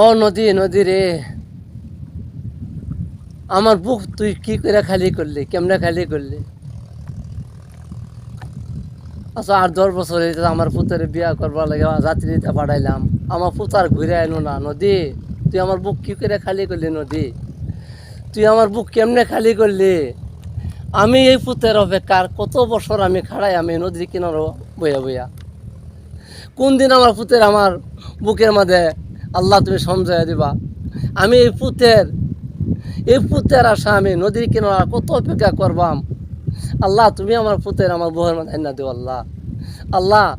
ও নদী নদী রে। আমার বুক তুই কি করে খালি করলি? কেমনে খালি করলি? আচ্ছা আট দশ বছর হয়েছে আমার পুতের বিয়া করবার লাগে যাত্রীতে পাঠাইলাম। আমার পুতার ঘুরে আইলো না। নদী, তুই আমার বুক কি করে খালি করলি, নদী? তুই আমার বুক কেমনে খালি করলি? আমি এই পুতের অপেক্ষার কত বছর আমি খাড়াই, আমি নদীর কিনারও বইয়া বইয়া। কোন দিন আমার পুতের আমার বুকের মাঝে আল্লাহ তুমি সমঝাইয়া দিবা। আমি এই পুতের এই পুতের আশা আমি নদীর কিনারা কত অপেক্ষা করবাম। আল্লাহ, তুমি আমার পুতের আমার বউয়ের মাঝে না দিও আল্লাহ। আল্লাহ,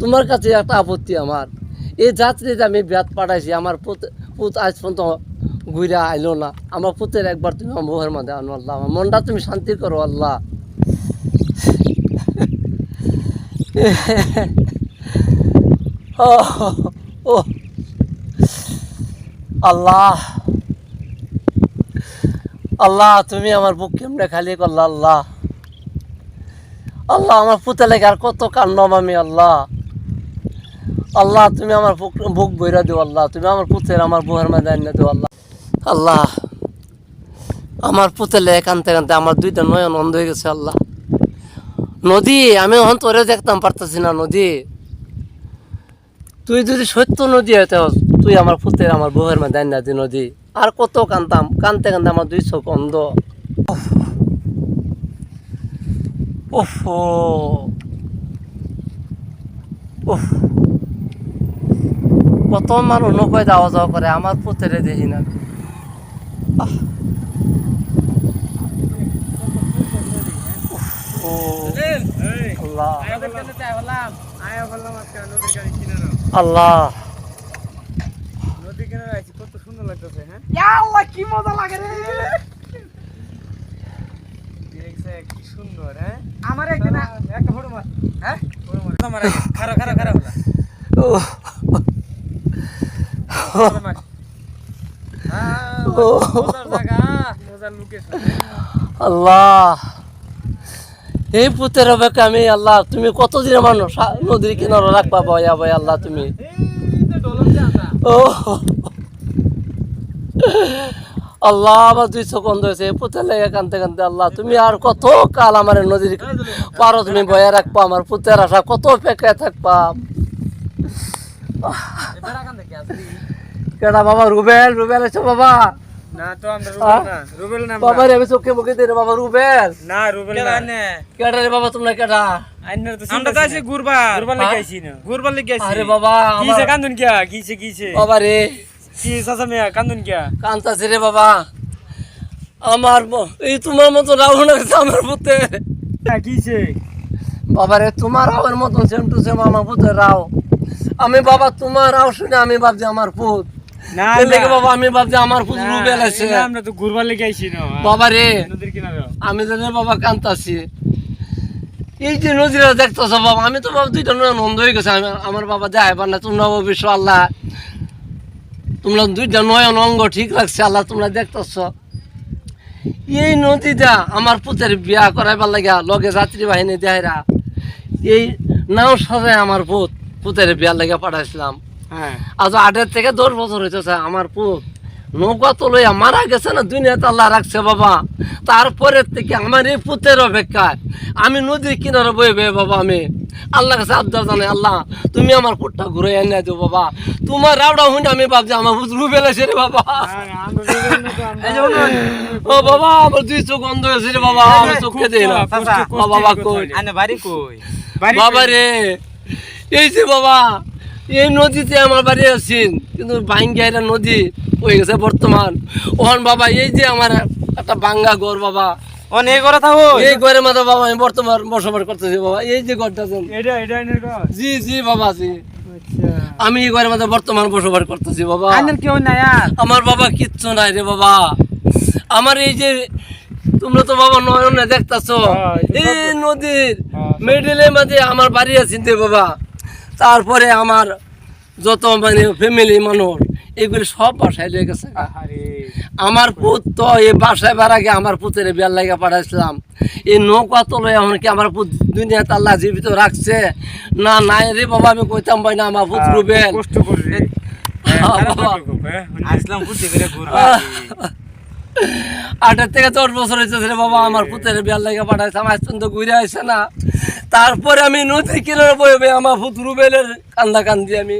তোমার কাছে একটা আপত্তি আমার। এই যাত্রীতে আমি ব্যাত পাঠাইছি, আমার পুত পুত আজ পর্যন্ত ঘুরে আইলো না। আমার পুতের একবার তুমি আমার বউয়ের মাঝে আনো আল্লাহ। আমার মনটা তুমি শান্তি করো আল্লাহ। ও ও। আল্লাহ আল্লাহ, তুমি আমার বুক কেমনে খালি করলা আল্লাহ? আল্লাহ, আমার পুতে লেগে আর কত কান্নম আমি আল্লাহ? আল্লাহ, তুমি আমার বুক বইরা দিও আল্লাহ, তুমি আমার পুতের আমার বউয়ের মাঝে আনিয়ে দিও আল্লাহ। আল্লাহ, আমার পুতে লেগে কানতে কানতে আমার দুইটা নয়ন অন্ধ হয়ে গেছে আল্লাহ। নদী, আমি এখন তোরে দেখতাম পারতেছি না, নদী। তুই যদি সত্য নদী হইতে তুই আমার পুতের আমার বউয়ের মধ্যে আইনা দি নদী। আর কত কানতাম কানতে কানতে আমার দুই চোখ অন্ধ উফ। উফ। ও। উফ। কত মানুষ নৌকায় যাওয়া যাওয়া করে আমার পুতেরে দেখি না। আহ। উফ, ও আল্লাহ আল্লাহ আল্লাহ কি মজা লাগে রে। আমার একদিন একটা ফটো মার। হ্যাঁ? খারা খারা খারা। উফ, মার। ও। আল্লাহ। এই পুতের অপেক্ষা আমি আল্লাহ তুমি কতদিনের মানুষ? নদীর কিনারে রাখবা বয়া বয় আল্লাহ তুমি। ও। আল্লাহ আমার দুই চোখ বন্ধ হয়েছে পুতের লেগে কানতে কানতে আল্লাহ তুমি আর কত কাল আমার নদীর পারো তুমি বয়া রাখবা আমার পুতের আশা কত অপেক্ষায় থাকবা। কেডা বাবা রুবেল রুবেল আছে বাবা। না তো আমরা? রুবেল না রুবেল না বাবা রে আমি চোখে মুখে দিই বাবা রুবেল। না রুবেল কেডা রে বাবা তোমরা কেডা? আমরা হ্যাঁ? লাগি আইছি না। গুরবার লাগি আইছি। আরে বাবা কিছে আমার- কান্দুন কিছে কিছে বাবা রে কি সাসা মিয়া কান্দুন কিয়া? কান্তাছি রে বাবা। আমার এই তোমার মতো না গেছে আমার পুতে কিছে বাবা রে তোমার রাওয়ের মতন সেম টু সেম আমার পুতে রাও। আমি বাবা তোমার রাও শুনে আমি ভাবছি আমার পুত। না লেগে বাবা আমি ভাবছি আমার পুত আছে। আমরা তো গুরবার লাগি আইছি না বাবা। রে আমি জানি বাবা কান্তাছি এই যে নদীরা দেখতেছ বাবা আমি তো বাবা দুইটা নয় নন্দ হয়ে গেছে আমার বাবা দেখাই পার না তোমরা অবশ্য আল্লাহ। তোমরা দুইটা নয়ন অঙ্গ ঠিক রাখছে আল্লাহ তোমরা দেখতেছ। এই নদীটা আমার পুতের বিয়া করাইবার লাগিয়া লগে যাত্রী বাহিনী দেহাইরা এই নাও সাজায় আমার পুত পুতের বিয়ার লাগিয়া পাঠাইছিলাম। হ্যাঁ। আজ আটের থেকে দশ বছর হয়েছে আমার পুত। নৌকা তো লইয়া মারা গেছে না দুনিয়াতে আল্লাহ রাখছে বাবা। তারপরের থেকে আমার এই পুতের অপেক্ষায়। আমি নদীর কিনারে বয়ে বাবা আমি। আল্লাহ কাছে আবদার জানাই আল্লাহ তুমি আমার পুটটা ঘুরে এনে দিও বাবা। তোমার হুঁডে আমি ভাবছি আমার রুবেল আছে রে বাবা। এই যে ও বাবা আমার দুই চোখ বন্ধ হয়েছে রে বাবা আমি চোখে দিই না। বাবা কই? বাবা রে এই যে বাবা এই নদীতে আমার বাড়ি আছেন কিন্তু বাঙ্গিয়া নদী হয়ে গেছে বর্তমান। ওখান বাবা এই যে আমার একটা বাঙ্গা ঘর বাবা অনেক কথা থাকো। এই ঘরের মধ্যে বাবা আমি বর্তমান বসবাস করতেছি বাবা। এই যে ঘরটা এটা এটা আইনের ঘর? জি জি বাবা জি। আচ্ছা। আমি এই ঘরের মধ্যে বর্তমান বসবাস করতেছি বাবা। কেউ নাই আমার বাবা কিচ্ছু নাই রে বাবা। আমার এই যে তোমরা তো বাবা নয়নে দেখতেছো। হ্যাঁ, এই নদীর হ্যাঁ, মিডিলের মাঝে আমার বাড়ি আছে রে বাবা। তারপরে আমার যত মানে ফ্যামিলি মানুষ এগুলি সব বাসায় লেগে গেছে। আরে আমার পুত তো এই বাসায় আগে আমার পুতের বিয়ার লাগে পাঠাইছিলাম। এই নৌকা তোলে এখন কি আমার পুত দুনিয়াতে আল্লাহ জীবিত রাখছে? না নাই রে বাবা আমি কইতাম ভাই না আমার পুত রুবেল। কষ্ট করে আসলাম বুদ্ধি করে ঘুরবা আটের থেকে দশ বছর হয়েছে রে বাবা আমার পুতের বিয়ার লাগে পাঠাইছে আজ পর্যন্ত ঘুরে আসে না। তারপরে আমি নদীর কিনারে বইবে আমার পুত রুবেলের কান্দা কান্দি আমি।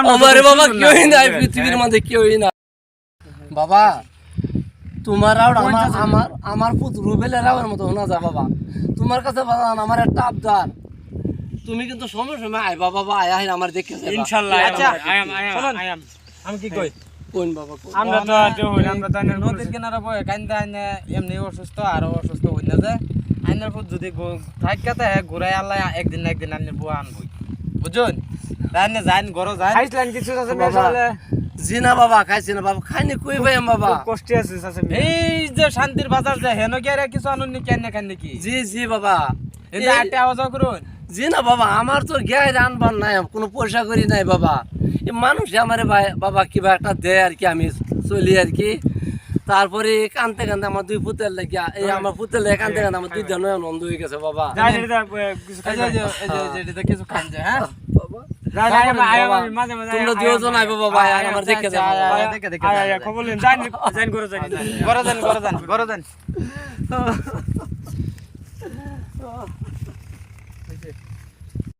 আমার বাবা কেউই নাই পৃথিবীর মধ্যে কেউই না বাবা তোমার আর আমার আমার আমার পুত রুবেলের আমার মতো শোনা যা বাবা। তোমার কাছে বাবা আমার একটা আবদার। তুমি কিন্তু সময় সময় আইবা বাবা আয় আয় আমার দেখে। ইনশাআল্লাহ আচ্ছা, চলুন আমি কি কই? কোন বাবা কোন? আমরা তো আমরা তো আইনের নদীর কিনারে বয়ে কান্দা আইনে এমনি অসুস্থ আরও অসুস্থ হই না যে। আইনের পর যদি থাকাতে ঘুরাই আল্লাহ একদিন না একদিন আইনে বুয়া আনবই। বুঝুন? আইনে যাইন গরো যাইন। খাইছিলেন কিছু আছে। হলে জি না বাবা খাইছি না বাবা খাইনি কই ভাই বাবা? কষ্টে আছে আছে এই যে শান্তির বাজার যে হেন কি আর কিছু আনুন নি কেন খান নাকি জি জি বাবা। এই আটে আওয়াজ করুন। জি না বাবা আমার তো গ্যাস রানবার নাই কোনো পয়সা করি নাই বাবা। এই মানুষ আমার বাবা কিবা একটা দেয় আর কি আমি চলি আর কি। তারপরে কানতে কানতে আমার দুই পুতের লাগিয়া এই আমার পুতের লেগে কানতে কানতে আমার দুই জন অন্ধ হয়ে গেছে বাবা। কিছু খান যায় হ্যাঁ। তোমরা দুজন আইবো বাবা আর আমার আচ্ছা, দেখে যাও। দেখে দেখে আয় যান। আয় খবর নেন যাই যাই করে যাই করে যান করে যান করে যান